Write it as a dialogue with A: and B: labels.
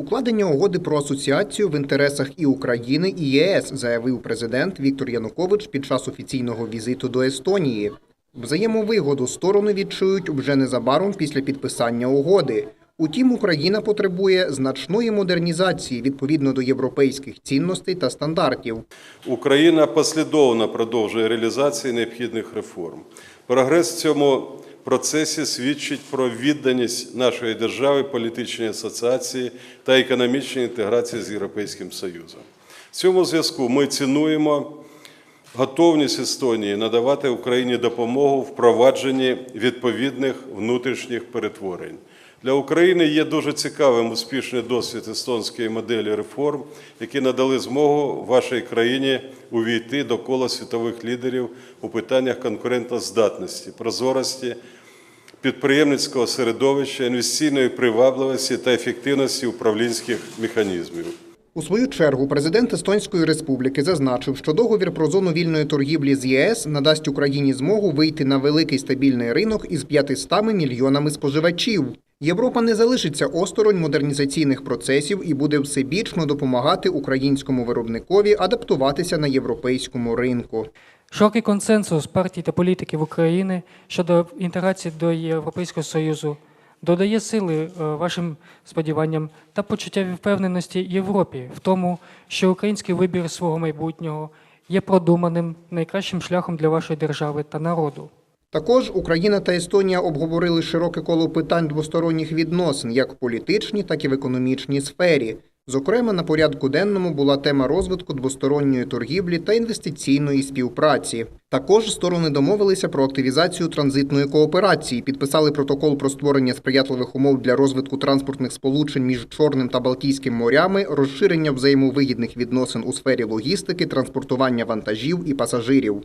A: Укладення угоди про асоціацію в інтересах і України, і ЄС, заявив президент Віктор Янукович під час офіційного візиту до Естонії. Взаємовигоду сторони відчують вже незабаром після підписання угоди. Утім, Україна потребує значної модернізації відповідно до європейських цінностей та стандартів.
B: Україна послідовно продовжує реалізацію необхідних реформ. Прогрес в цьому процесі свідчить про відданість нашої держави політичній асоціації та економічній інтеграції з Європейським Союзом. В цьому зв'язку ми цінуємо готовність Естонії надавати Україні допомогу в впровадженні відповідних внутрішніх перетворень. Для України є дуже цікавим успішний досвід естонської моделі реформ, які надали змогу вашій країні увійти до кола світових лідерів у питаннях конкурентоздатності, прозорості, підприємницького середовища, інвестиційної привабливості та ефективності управлінських механізмів.
A: У свою чергу президент Естонської республіки зазначив, що договір про зону вільної торгівлі з ЄС надасть Україні змогу вийти на великий стабільний ринок із 500 мільйонами споживачів. Європа не залишиться осторонь модернізаційних процесів і буде всебічно допомагати українському виробникові адаптуватися на європейському ринку.
C: Широкий консенсус партій та політиків України щодо інтеграції до Європейського Союзу додає сили е, вашим сподіванням та почуття впевненості Європі в тому, що український вибір свого майбутнього є продуманим найкращим шляхом для вашої держави та народу.
A: Також Україна та Естонія обговорили широке коло питань двосторонніх відносин, як в політичній, так і в економічній сфері. Зокрема, на порядку денному була тема розвитку двосторонньої торгівлі та інвестиційної співпраці. Також сторони домовилися про активізацію транзитної кооперації, підписали протокол про створення сприятливих умов для розвитку транспортних сполучень між Чорним та Балтійським морями, розширення взаємовигідних відносин у сфері логістики, транспортування вантажів і пасажирів.